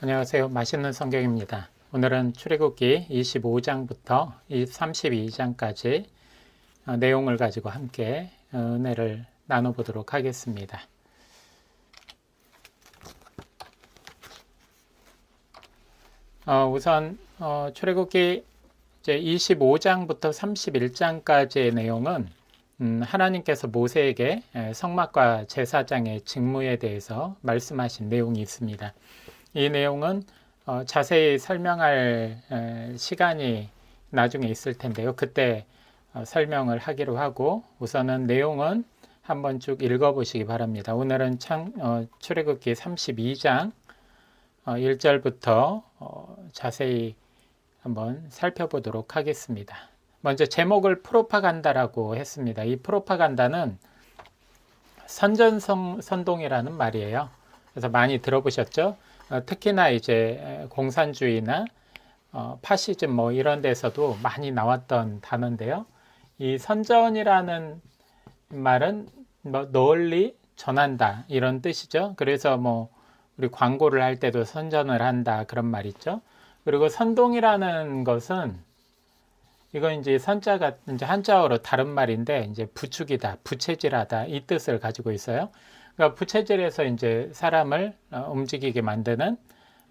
안녕하세요. 맛있는 성경입니다. 오늘은 출애굽기 25장부터 32장까지 어, 내용을 가지고 함께 어, 은혜를 나눠보도록 하겠습니다. 어, 우선 어, 출애굽기 이제 25장부터 31장까지의 내용은 음, 하나님께서 모세에게 에, 성막과 제사장의 직무에 대해서 말씀하신 내용이 있습니다. 이 내용은 어, 자세히 설명할 에, 시간이 나중에 있을 텐데요. 그때 어, 설명을 하기로 하고 우선은 내용은 한번 쭉 읽어보시기 바랍니다. 오늘은 창, 어, 출애굽기 32장 어, 1절부터 어, 자세히 한번 살펴보도록 하겠습니다. 먼저 제목을 프로파간다라고 했습니다. 이 프로파간다는 선전성 선동이라는 말이에요. 그래서 많이 들어보셨죠? 어, 특히나 이제 공산주의나 어, 파시즘 뭐 이런 데서도 많이 나왔던 단어인데요. 이 선전이라는 말은 뭐 널리 전한다 이런 뜻이죠. 그래서 뭐 우리 광고를 할 때도 선전을 한다 그런 말 있죠. 그리고 선동이라는 것은 이건 이제 선자가 이제 한자어로 다른 말인데 이제 부축이다, 부채질하다 이 뜻을 가지고 있어요. 그러니까 부채질에서 이제 사람을 어, 움직이게 만드는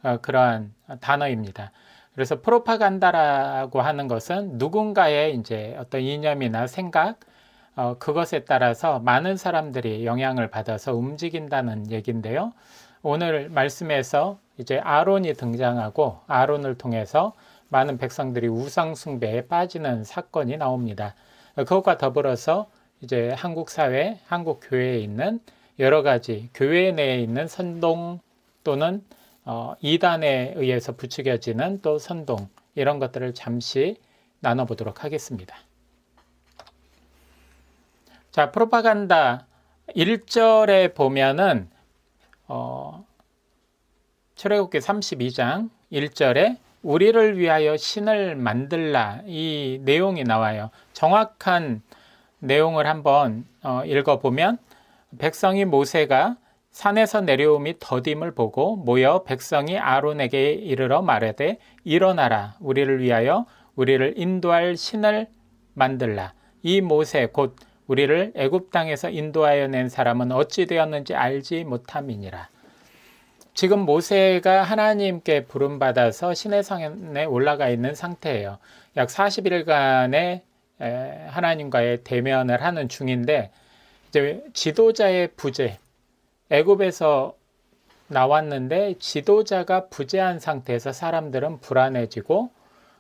어, 그러한 단어입니다. 그래서 프로파간다라고 하는 것은 누군가의 이제 어떤 이념이나 생각 어, 그것에 따라서 많은 사람들이 영향을 받아서 움직인다는 얘기인데요. 오늘 말씀에서 이제 아론이 등장하고 아론을 통해서 많은 백성들이 우상 숭배에 빠지는 사건이 나옵니다. 그것과 더불어서 이제 한국 사회, 한국 교회에 있는 여러 가지 교회 내에 있는 선동 또는 어, 이단에 의해서 부추겨지는 또 선동 이런 것들을 잠시 나눠보도록 하겠습니다. 자, 프로파간다 1절에 보면은 어, 출애굽기 32장 1절에 우리를 위하여 신을 만들라 이 내용이 나와요. 정확한 내용을 한번 어, 읽어보면 백성이 모세가 산에서 내려오미 더딤을 보고 모여 백성이 아론에게 이르러 말하되 일어나라. 우리를 위하여 우리를 인도할 신을 만들라. 이 모세 곧 우리를 애굽 땅에서 인도하여 낸 사람은 어찌 되었는지 알지 못함이니라. 지금 모세가 하나님께 부름 받아서 신의 성에 올라가 있는 상태예요. 약 40일간의 하나님과의 대면을 하는 중인데 이제 지도자의 부재, 애굽에서 나왔는데 지도자가 부재한 상태에서 사람들은 불안해지고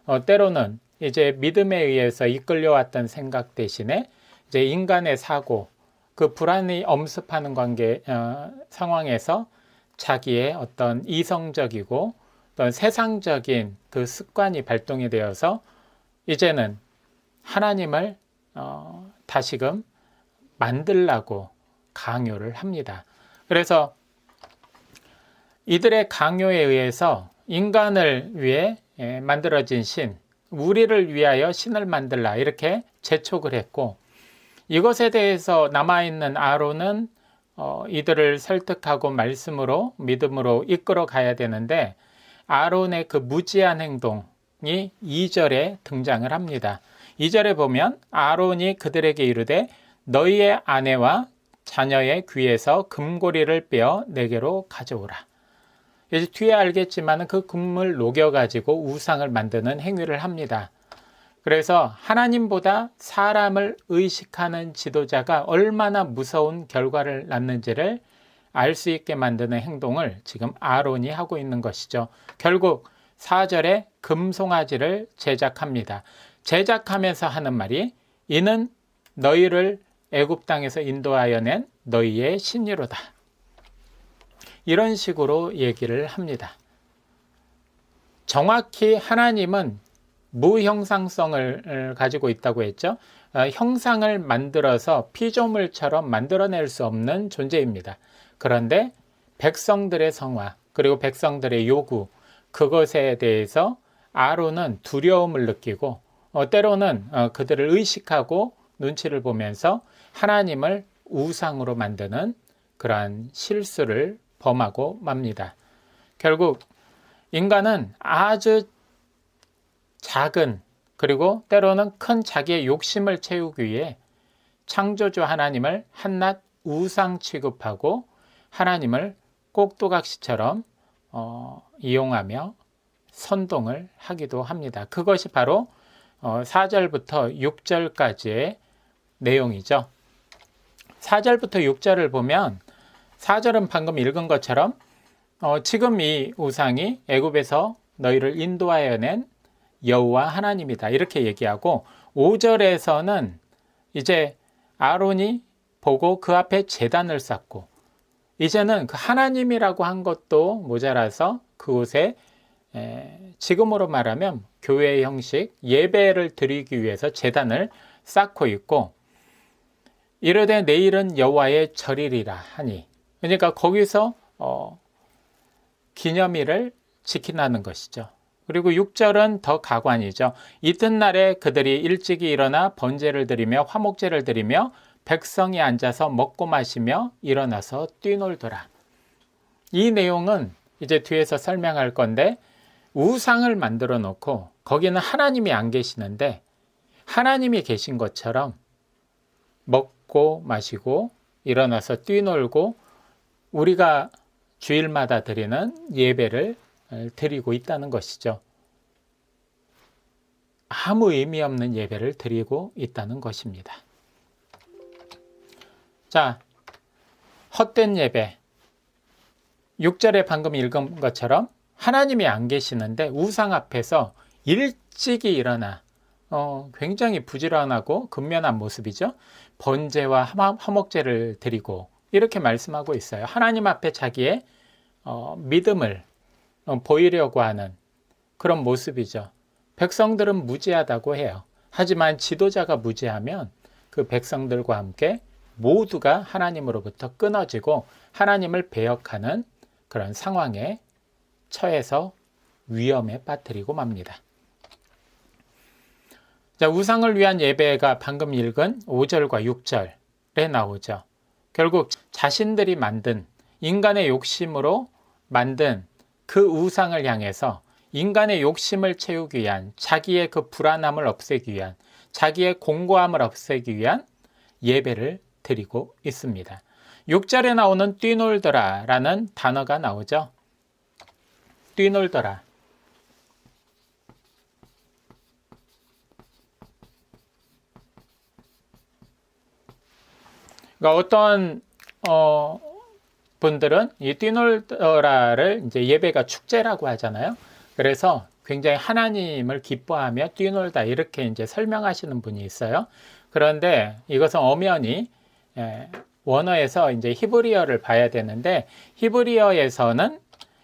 어, 때로는 이제 믿음에 의해서 이끌려왔던 생각 대신에 이제 인간의 사고, 그 불안이 엄습하는 관계 어, 상황에서 자기의 어떤 이성적이고 어떤 세상적인 그 습관이 발동이 되어서 이제는 하나님을 어, 다시금 만들라고 강요를 합니다. 그래서 이들의 강요에 의해서 인간을 위해 예, 만들어진 신, 우리를 위하여 신을 만들라 이렇게 재촉을 했고 이것에 대해서 남아있는 아론은 어, 이들을 설득하고 말씀으로 믿음으로 이끌어 가야 되는데 아론의 그 무지한 행동이 2절에 등장을 합니다. 2절에 보면 아론이 그들에게 이르되 너희의 아내와 자녀의 귀에서 금고리를 빼어 내게로 가져오라. 이제 뒤에 알겠지만 그 금을 녹여가지고 우상을 만드는 행위를 합니다. 그래서 하나님보다 사람을 의식하는 지도자가 얼마나 무서운 결과를 낳는지를 알 수 있게 만드는 행동을 지금 아론이 하고 있는 것이죠. 결국 4절에 금송아지를 제작합니다. 제작하면서 하는 말이 이는 너희를 애굽 땅에서 인도하여 낸 너희의 신이로다. 이런 식으로 얘기를 합니다. 정확히 하나님은 무형상성을 가지고 있다고 했죠. 어, 형상을 만들어서 피조물처럼 만들어낼 수 없는 존재입니다. 그런데 백성들의 성화 그리고 백성들의 요구 그것에 대해서 아론은 두려움을 느끼고 어, 때로는 어, 그들을 의식하고 눈치를 보면서 하나님을 우상으로 만드는 그러한 실수를 범하고 맙니다. 결국 인간은 아주 작은 그리고 때로는 큰 자기의 욕심을 채우기 위해 창조주 하나님을 한낱 우상 취급하고 하나님을 꼭두각시처럼 어, 이용하며 선동을 하기도 합니다. 그것이 바로 어, 4절부터 6절까지의 내용이죠. 4절부터 6절을 보면 4절은 방금 읽은 것처럼 어, 지금 이 우상이 애굽에서 너희를 인도하여 낸 여호와 하나님이다. 이렇게 얘기하고 5절에서는 이제 아론이 보고 그 앞에 재단을 쌓고 이제는 그 하나님이라고 한 것도 모자라서 그곳에 지금으로 말하면 교회 형식 예배를 드리기 위해서 재단을 쌓고 있고 이르되 내일은 여호와의 절이리라 하니 그러니까 거기서 어, 기념일을 지킨다는 것이죠. 그리고 6절은 더 가관이죠. 이튿날에 그들이 일찍이 일어나 번제를 드리며 화목제를 드리며 백성이 앉아서 먹고 마시며 일어나서 뛰놀더라. 이 내용은 이제 뒤에서 설명할 건데 우상을 만들어 놓고 거기는 하나님이 안 계시는데 하나님이 계신 것처럼 먹 고 마시고 일어나서 뛰놀고 우리가 주일마다 드리는 예배를 드리고 있다는 것이죠. 아무 의미 없는 예배를 드리고 있다는 것입니다. 자, 헛된 예배. 6절에 방금 읽은 것처럼 하나님이 안 계시는데 우상 앞에서 일찍이 일어나 어, 굉장히 부지런하고 근면한 모습이죠. 번제와 화목제를 드리고 이렇게 말씀하고 있어요. 하나님 앞에 자기의 어, 믿음을 어, 보이려고 하는 그런 모습이죠. 백성들은 무지하다고 해요. 하지만 지도자가 무지하면 그 백성들과 함께 모두가 하나님으로부터 끊어지고 하나님을 배역하는 그런 상황에 처해서 위험에 빠뜨리고 맙니다. 자, 우상을 위한 예배가 방금 읽은 5절과 6절에 나오죠. 결국 자신들이 만든 인간의 욕심으로 만든 그 우상을 향해서 인간의 욕심을 채우기 위한 자기의 그 불안함을 없애기 위한 자기의 공고함을 없애기 위한 예배를 드리고 있습니다. 6절에 나오는 뛰놀더라 라는 단어가 나오죠. 뛰놀더라. 그러니까 어떤 어, 분들은 이 뛰놀더라를 이제 예배가 축제라고 하잖아요. 그래서 굉장히 하나님을 기뻐하며 뛰놀다 이렇게 이제 설명하시는 분이 있어요. 그런데 이것은 엄연히 예, 원어에서 이제 히브리어를 봐야 되는데 히브리어에서는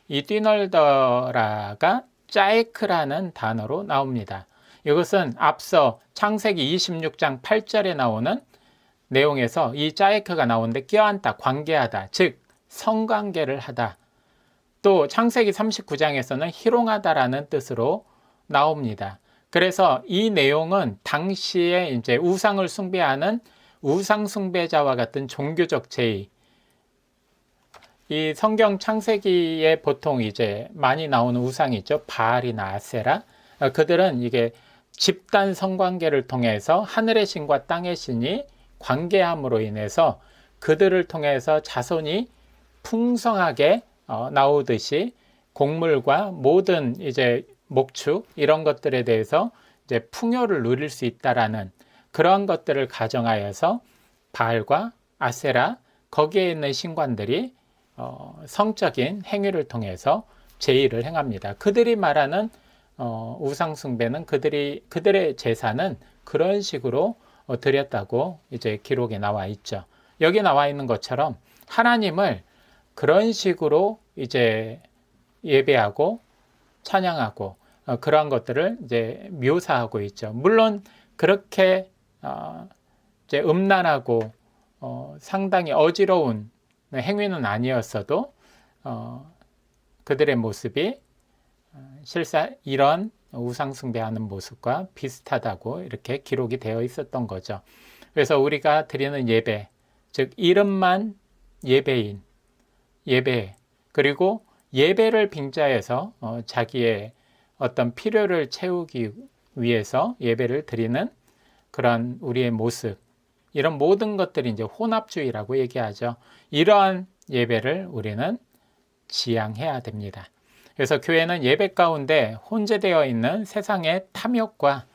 이 뛰놀더라가 짜이크라는 단어로 나옵니다. 이것은 앞서 창세기 26장 8절에 나오는 내용에서 이 짜이크가 나오는데 껴안다, 관계하다, 즉 성관계를 하다. 또 창세기 39장에서는 희롱하다라는 뜻으로 나옵니다. 그래서 이 내용은 당시에 이제 우상을 숭배하는 우상 숭배자와 같은 종교적 제의 이 성경 창세기에 보통 이제 많이 나오는 우상이 있죠. 바알이나 아세라. 어, 그들은 이게 집단 성관계를 통해서 하늘의 신과 땅의 신이 관계함으로 인해서 그들을 통해서 자손이 풍성하게 어, 나오듯이 곡물과 모든 이제 목축 이런 것들에 대해서 이제 풍요를 누릴 수 있다라는 그러한 것들을 가정하여서 바알과 아세라 거기에 있는 신관들이 어, 성적인 행위를 통해서 제의를 행합니다. 그들이 말하는 어, 우상 숭배는 그들이 그들의 제사는 그런 식으로 어, 드렸다고 이제 기록에 나와 있죠. 여기 나와 있는 것처럼 하나님을 그런 식으로 이제 예배하고 찬양하고 어, 그러한 것들을 이제 묘사하고 있죠. 물론 그렇게 어, 이제 음란하고 어, 상당히 어지러운 행위는 아니었어도 어, 그들의 모습이 어, 실사 이런 우상숭배하는 모습과 비슷하다고 이렇게 기록이 되어 있었던 거죠. 그래서 우리가 드리는 예배, 즉 이름만 예배인 예배 그리고 예배를 빙자해서 어, 자기의 어떤 필요를 채우기 위해서 예배를 드리는 그런 우리의 모습 이런 모든 것들이 이제 혼합주의라고 얘기하죠. 이러한 예배를 우리는 지향해야 됩니다. 그래서 교회는 예배 가운데 혼재되어 있는 세상의 탐욕과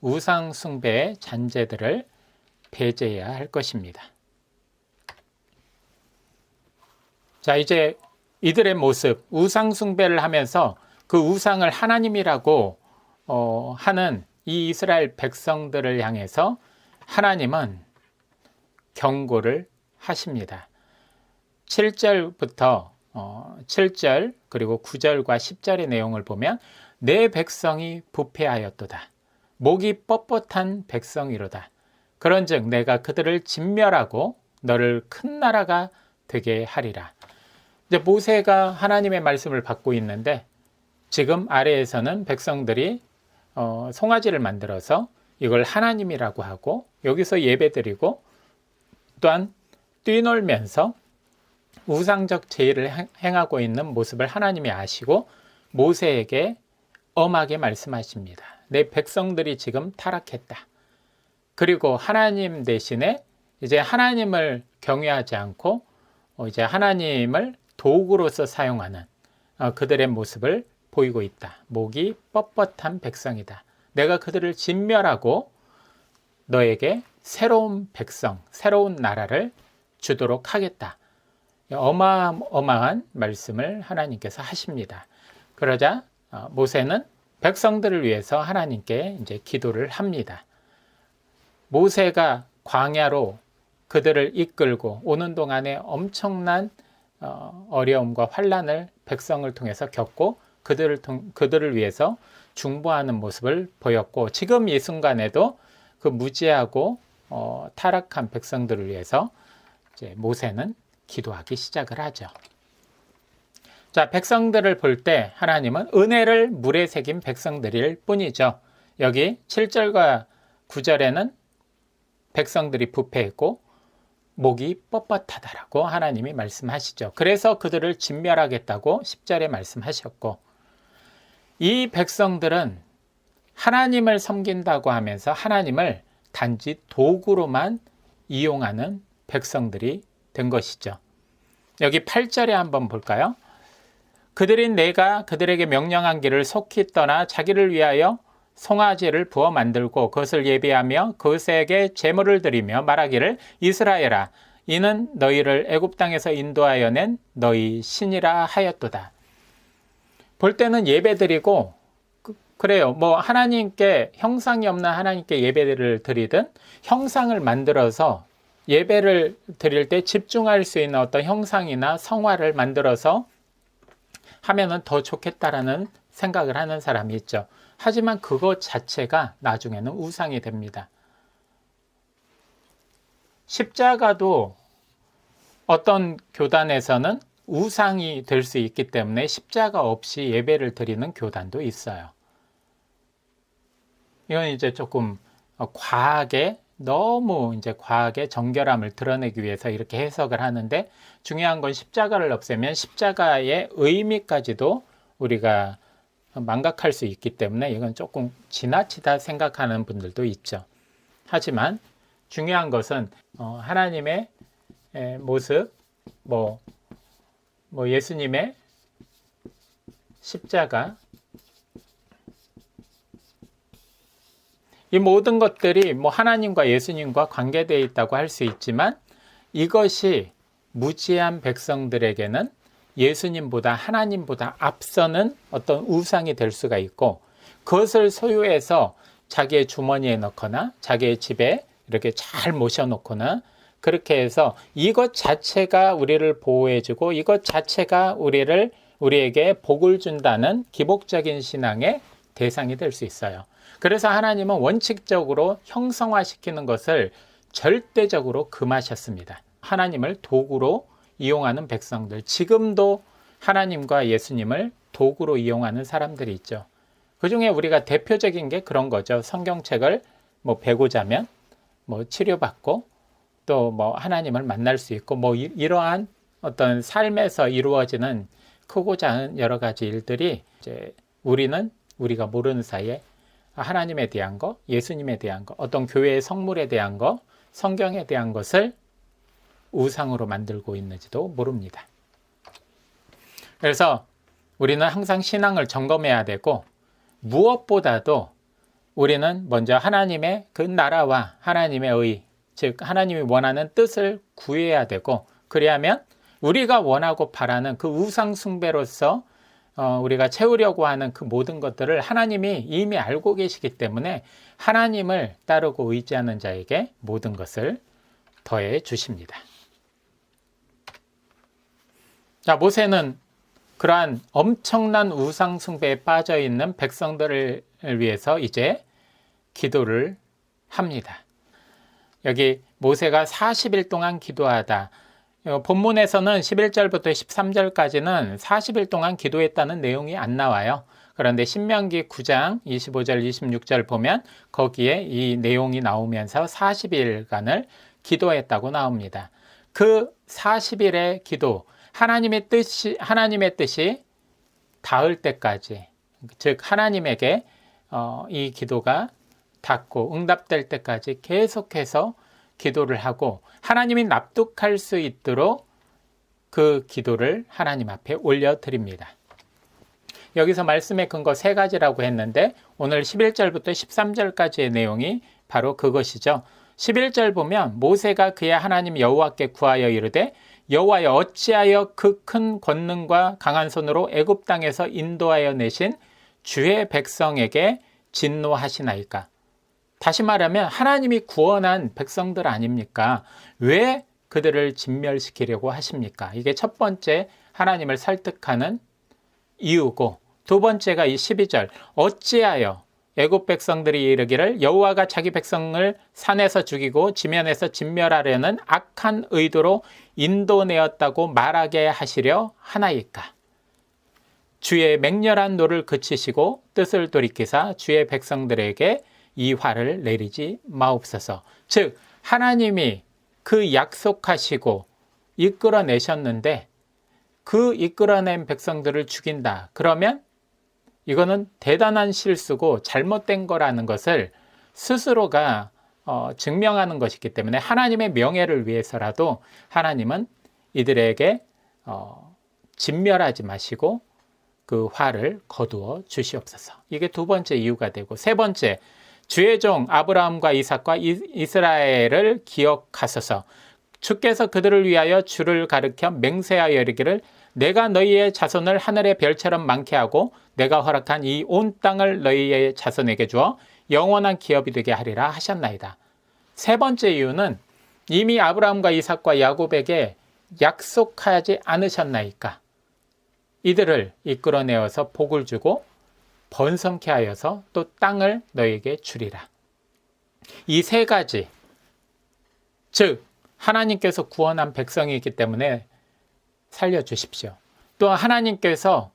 우상 숭배의 잔재들을 배제해야 할 것입니다. 자, 이제 이들의 모습, 우상 숭배를 하면서 그 우상을 하나님이라고 어, 하는 이 이스라엘 백성들을 향해서 하나님은 경고를 하십니다. 7절부터 어, 7절 그리고 9절과 10절의 내용을 보면 내 백성이 부패하였도다. 목이 뻣뻣한 백성이로다. 그런즉 내가 그들을 진멸하고 너를 큰 나라가 되게 하리라. 이제 모세가 하나님의 말씀을 받고 있는데 지금 아래에서는 백성들이 어, 송아지를 만들어서 이걸 하나님이라고 하고 여기서 예배드리고 또한 뛰놀면서 우상적 제의를 행하고 있는 모습을 하나님이 아시고 모세에게 엄하게 말씀하십니다. 내 백성들이 지금 타락했다. 그리고 하나님 대신에 이제 하나님을 경외하지 않고 어, 이제 하나님을 도구로서 사용하는 어, 그들의 모습을 보이고 있다. 목이 뻣뻣한 백성이다. 내가 그들을 진멸하고 너에게 새로운 백성, 새로운 나라를 주도록 하겠다. 어마어마한 말씀을 하나님께서 하십니다. 그러자 어, 모세는 백성들을 위해서 하나님께 이제 기도를 합니다. 모세가 광야로 그들을 이끌고 오는 동안에 엄청난 어, 어려움과 환란을 백성을 통해서 겪고 그들을 통, 그들을 위해서 중보하는 모습을 보였고 지금 이 순간에도 그 무지하고 어, 타락한 백성들을 위해서 모세는 기도하기 시작을 하죠. 자, 백성들을 볼 때 하나님은 은혜를 물에 새긴 백성들일 뿐이죠. 여기 7절과 9절에는 백성들이 부패했고 목이 뻣뻣하다라고 하나님이 말씀하시죠. 그래서 그들을 진멸하겠다고 10절에 말씀하셨고 이 백성들은 하나님을 섬긴다고 하면서 하나님을 단지 도구로만 이용하는 백성들이 된 것이죠. 여기 8절에 한번 볼까요? 그들인 내가 그들에게 명령한 길을 속히 떠나 자기를 위하여 송아지를 부어 만들고 그것을 예비하며 그것에게 제물을 드리며 말하기를 이스라엘아 이는 너희를 애굽 땅에서 인도하여 낸 너희 신이라 하였도다. 볼 때는 예배드리고 그, 그래요. 뭐 하나님께 형상이 없는 하나님께 예배를 드리든 형상을 만들어서 예배를 드릴 때 집중할 수 있는 어떤 형상이나 성화를 만들어서 하면은 더 좋겠다라는 생각을 하는 사람이 있죠. 하지만 그것 자체가 나중에는 우상이 됩니다. 십자가도 어떤 교단에서는 우상이 될 수 있기 때문에 십자가 없이 예배를 드리는 교단도 있어요. 이건 이제 조금 과하게 너무 이제 과하게 정결함을 드러내기 위해서 이렇게 해석을 하는데 중요한 건 십자가를 없애면 십자가의 의미까지도 우리가 망각할 수 있기 때문에 이건 조금 지나치다 생각하는 분들도 있죠. 하지만 중요한 것은 어, 하나님의 모습, 뭐, 뭐 예수님의 십자가, 이 모든 것들이 뭐 하나님과 예수님과 관계되어 있다고 할 수 있지만 이것이 무지한 백성들에게는 예수님보다 하나님보다 앞서는 어떤 우상이 될 수가 있고 그것을 소유해서 자기의 주머니에 넣거나 자기의 집에 이렇게 잘 모셔놓거나 그렇게 해서 이것 자체가 우리를 보호해주고 이것 자체가 우리를 우리에게 복을 준다는 기복적인 신앙의 대상이 될 수 있어요. 그래서 하나님은 원칙적으로 형성화시키는 것을 절대적으로 금하셨습니다. 하나님을 도구로 이용하는 백성들, 지금도 하나님과 예수님을 도구로 이용하는 사람들이 있죠. 그 중에 우리가 대표적인 게 그런 거죠. 성경책을 뭐 배고자면 뭐 치료받고 또 뭐 하나님을 만날 수 있고 뭐 이러한 어떤 삶에서 이루어지는 크고 작은 여러 가지 일들이 이제 우리는 우리가 모르는 사이에 하나님에 대한 거, 예수님에 대한 거, 어떤 교회의 성물에 대한 거, 성경에 대한 것을 우상으로 만들고 있는지도 모릅니다. 그래서 우리는 항상 신앙을 점검해야 되고 무엇보다도 우리는 먼저 하나님의 그 나라와 하나님의 의, 즉 하나님이 원하는 뜻을 구해야 되고 그리하면 우리가 원하고 바라는 그 우상 숭배로서 어, 우리가 채우려고 하는 그 모든 것들을 하나님이 이미 알고 계시기 때문에 하나님을 따르고 의지하는 자에게 모든 것을 더해 주십니다. 자, 모세는 그러한 엄청난 우상 숭배에 빠져 있는 백성들을 위해서 이제 기도를 합니다. 여기 모세가 40일 동안 기도하다. 어, 본문에서는 11절부터 13절까지는 40일 동안 기도했다는 내용이 안 나와요. 그런데 신명기 9장 25절 26절 보면 거기에 이 내용이 나오면서 40일간을 기도했다고 나옵니다. 그 40일의 기도, 하나님의 뜻이 하나님의 뜻이 닿을 때까지 즉 하나님에게 어, 이 기도가 닿고 응답될 때까지 계속해서 기도를 하고 하나님이 납득할 수 있도록 그 기도를 하나님 앞에 올려드립니다. 여기서 말씀의 근거 세 가지라고 했는데 오늘 11절부터 13절까지의 내용이 바로 그것이죠. 11절 보면 모세가 그의 하나님 여호와께 구하여 이르되 여호와여 어찌하여 그 큰 권능과 강한 손으로 애굽 땅에서 인도하여 내신 주의 백성에게 진노하시나이까? 다시 말하면 하나님이 구원한 백성들 아닙니까? 왜 그들을 진멸시키려고 하십니까? 이게 첫 번째 하나님을 설득하는 이유고 두 번째가 이 12절 어찌하여 애굽 백성들이 이르기를 여호와가 자기 백성을 산에서 죽이고 지면에서 진멸하려는 악한 의도로 인도내었다고 말하게 하시려 하나이까 주의 맹렬한 노를 그치시고 뜻을 돌이키사 주의 백성들에게 이 화를 내리지 마옵소서. 즉, 하나님이 그 약속하시고 이끌어내셨는데 그 이끌어낸 백성들을 죽인다. 그러면 이거는 대단한 실수고 잘못된 거라는 것을 스스로가 어, 증명하는 것이기 때문에 하나님의 명예를 위해서라도 하나님은 이들에게 어, 진멸하지 마시고 그 화를 거두어 주시옵소서. 이게 두 번째 이유가 되고 세 번째 주의 종 아브라함과 이삭과 이스라엘을 기억하소서. 주께서 그들을 위하여 주를 가르켜 맹세하여 이르기를 내가 너희의 자손을 하늘의 별처럼 많게 하고 내가 허락한 이 온 땅을 너희의 자손에게 주어 영원한 기업이 되게 하리라 하셨나이다. 세 번째 이유는 이미 아브라함과 이삭과 야곱에게 약속하지 않으셨나이까? 이들을 이끌어내어서 복을 주고 번성케 하여서 또 땅을 너에게 주리라. 이 세 가지, 즉, 하나님께서 구원한 백성이기 때문에 살려 주십시오. 또 하나님께서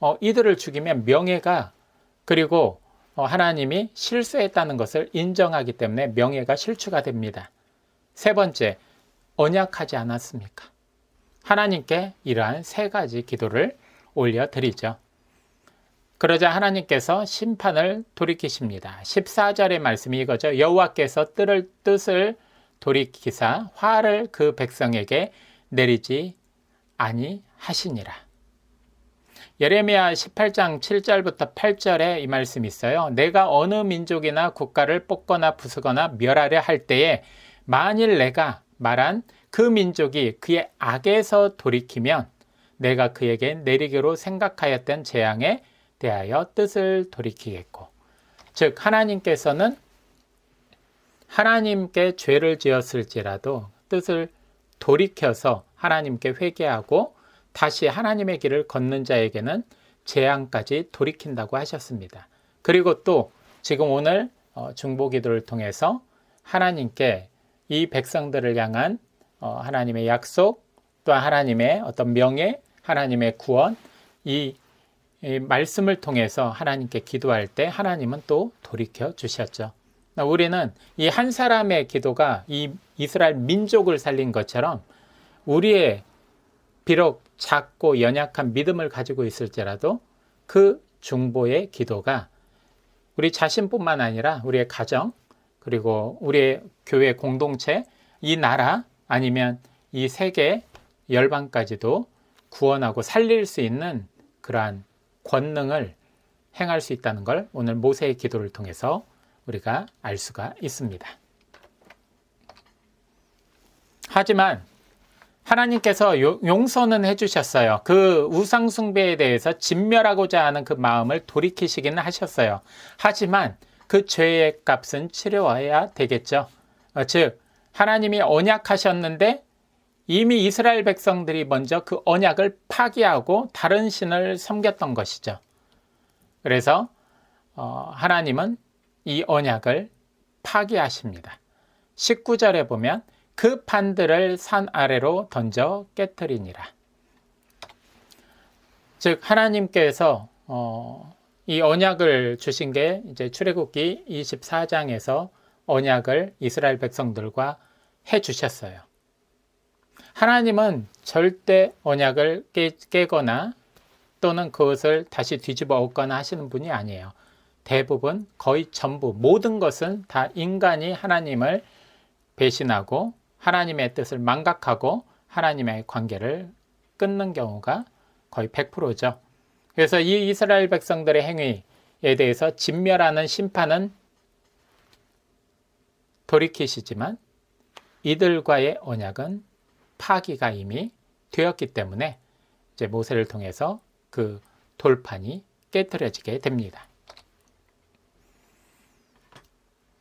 어, 이들을 죽이면 명예가 그리고 어, 하나님이 실수했다는 것을 인정하기 때문에 명예가 실추가 됩니다. 세 번째, 언약하지 않았습니까? 하나님께 이러한 세 가지 기도를 올려드리죠. 그러자 하나님께서 심판을 돌이키십니다. 14절의 말씀이 이거죠. 여호와께서 뜰을 뜻을 돌이키사 화를 그 백성에게 내리지 아니하시니라. 예레미야 18장 7절부터 8절에 이 말씀이 있어요. 내가 어느 민족이나 국가를 뽑거나 부수거나 멸하려 할 때에 만일 내가 말한 그 민족이 그의 악에서 돌이키면 내가 그에게 내리기로 생각하였던 재앙에 대하여 뜻을 돌이키겠고 즉 하나님께서는 하나님께 죄를 지었을지라도 뜻을 돌이켜서 하나님께 회개하고 다시 하나님의 길을 걷는 자에게는 재앙까지 돌이킨다고 하셨습니다. 그리고 또 지금 오늘 어, 중보 기도를 통해서 하나님께 이 백성들을 향한 어, 하나님의 약속 또 하나님의 어떤 명예, 하나님의 구원 이 말씀을 통해서 하나님께 기도할 때 하나님은 또 돌이켜 주셨죠. 우리는 이 한 사람의 기도가 이 이스라엘 민족을 살린 것처럼 우리의 비록 작고 연약한 믿음을 가지고 있을지라도 그 중보의 기도가 우리 자신뿐만 아니라 우리의 가정 그리고 우리의 교회 공동체 이 나라 아니면 이 세계 열방까지도 구원하고 살릴 수 있는 그러한 권능을 행할 수 있다는 걸 오늘 모세의 기도를 통해서 우리가 알 수가 있습니다. 하지만 하나님께서 용서는 해주셨어요. 그 우상숭배에 대해서 진멸하고자 하는 그 마음을 돌이키시기는 하셨어요. 하지만 그 죄의 값은 치료해야 되겠죠. 어, 즉, 하나님이 언약하셨는데 이미 이스라엘 백성들이 먼저 그 언약을 파기하고 다른 신을 섬겼던 것이죠. 그래서 어, 하나님은 이 언약을 파기하십니다. 19절에 보면 그 판들을 산 아래로 던져 깨뜨리니라. 즉 하나님께서 어, 이 언약을 주신 게 이제 출애굽기 24장에서 언약을 이스라엘 백성들과 해 주셨어요. 하나님은 절대 언약을 깨, 깨거나 또는 그것을 다시 뒤집어 엎거나 하시는 분이 아니에요. 대부분 거의 전부 모든 것은 다 인간이 하나님을 배신하고 하나님의 뜻을 망각하고 하나님의 관계를 끊는 경우가 거의 100%죠. 그래서 이 이스라엘 백성들의 행위에 대해서 진멸하는 심판은 돌이키시지만 이들과의 언약은 파기가 이미 되었기 때문에 이제 모세를 통해서 그 돌판이 깨뜨려지게 됩니다.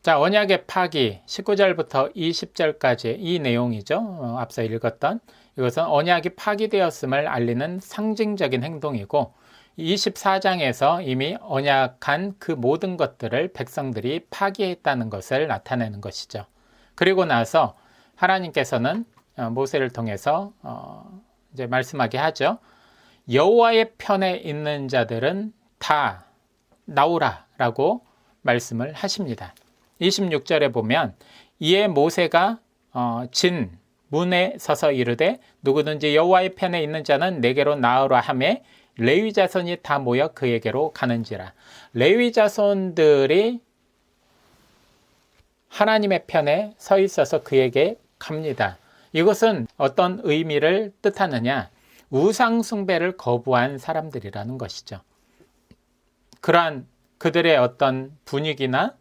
자, 언약의 파기 19절부터 20절까지 이 내용이죠. 어, 앞서 읽었던 이것은 언약이 파기되었음을 알리는 상징적인 행동이고 24장에서 이미 언약한 그 모든 것들을 백성들이 파기했다는 것을 나타내는 것이죠. 그리고 나서 하나님께서는 어, 모세를 통해서 어, 이제 말씀하게 하죠. 여호와의 편에 있는 자들은 다 나오라라고 말씀을 하십니다. 26절에 보면 이에 모세가 어, 진 문에 서서 이르되 누구든지 여호와의 편에 있는 자는 내게로 나으라 하매 레위 자손이 다 모여 그에게로 가는지라 레위 자손들이 하나님의 편에 서 있어서 그에게 갑니다. 이것은 어떤 의미를 뜻하느냐? 우상숭배를 거부한 사람들이라는 것이죠. 그러한 그들의 어떤 분위기나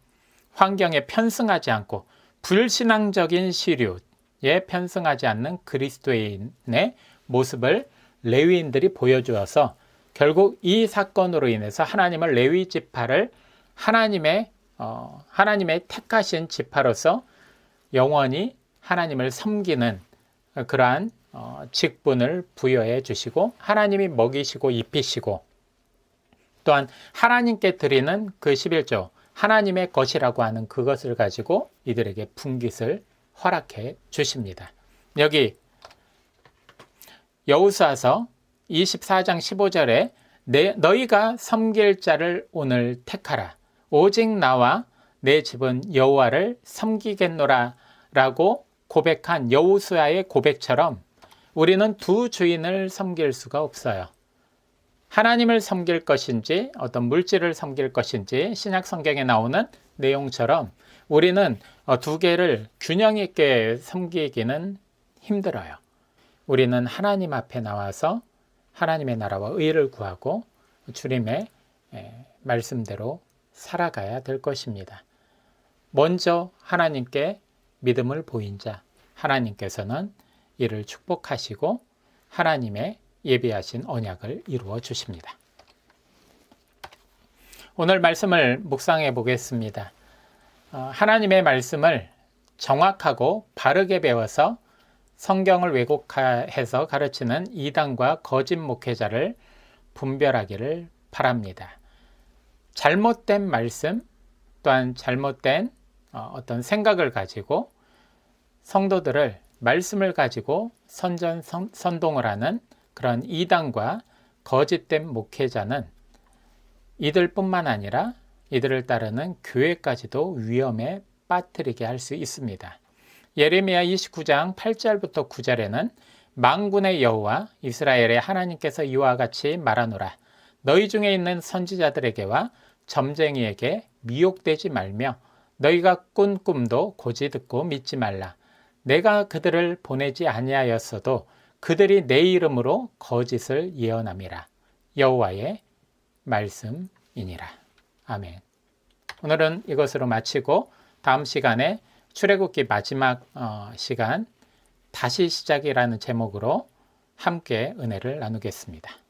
환경에 편승하지 않고 불신앙적인 시류에 편승하지 않는 그리스도인의 모습을 레위인들이 보여주어서 결국 이 사건으로 인해서 하나님을 레위 지파를 하나님의 어, 하나님의 택하신 지파로서 영원히 하나님을 섬기는 그러한 어, 직분을 부여해 주시고 하나님이 먹이시고 입히시고 또한 하나님께 드리는 그 11조 하나님의 것이라고 하는 그것을 가지고 이들에게 분깃을 허락해 주십니다. 여기 여우수아서 24장 15절에 내, 너희가 섬길 자를 오늘 택하라. 오직 나와 내 집은 여호와를 섬기겠노라 라고 고백한 여우수아의 고백처럼 우리는 두 주인을 섬길 수가 없어요. 하나님을 섬길 것인지 어떤 물질을 섬길 것인지 신약 성경에 나오는 내용처럼 우리는 어, 두 개를 균형 있게 섬기기는 힘들어요. 우리는 하나님 앞에 나와서 하나님의 나라와 의를 구하고 주님의 말씀대로 살아가야 될 것입니다. 먼저 하나님께 믿음을 보인 자, 하나님께서는 이를 축복하시고 하나님의 예비하신 언약을 이루어 주십니다. 오늘 말씀을 묵상해 보겠습니다. 어, 하나님의 말씀을 정확하고 바르게 배워서 성경을 왜곡해서 가르치는 이단과 거짓 목회자를 분별하기를 바랍니다. 잘못된 말씀 또한 잘못된 어, 어떤 생각을 가지고 성도들을 말씀을 가지고 선전 선동을 하는 그런 이단과 거짓된 목회자는 이들뿐만 아니라 이들을 따르는 교회까지도 위험에 빠뜨리게 할 수 있습니다. 예레미야 29장 8절부터 9절에는 망군의 여호와 이스라엘의 하나님께서 이와 같이 말하노라 너희 중에 있는 선지자들에게와 점쟁이에게 미혹되지 말며 너희가 꾼 꿈도 고지 듣고 믿지 말라. 내가 그들을 보내지 아니하였어도 그들이 내 이름으로 거짓을 예언함이라. 여호와의 말씀이니라. 아멘. 오늘은 이것으로 마치고 다음 시간에 출애굽기 마지막 어, 시간 다시 시작이라는 제목으로 함께 은혜를 나누겠습니다.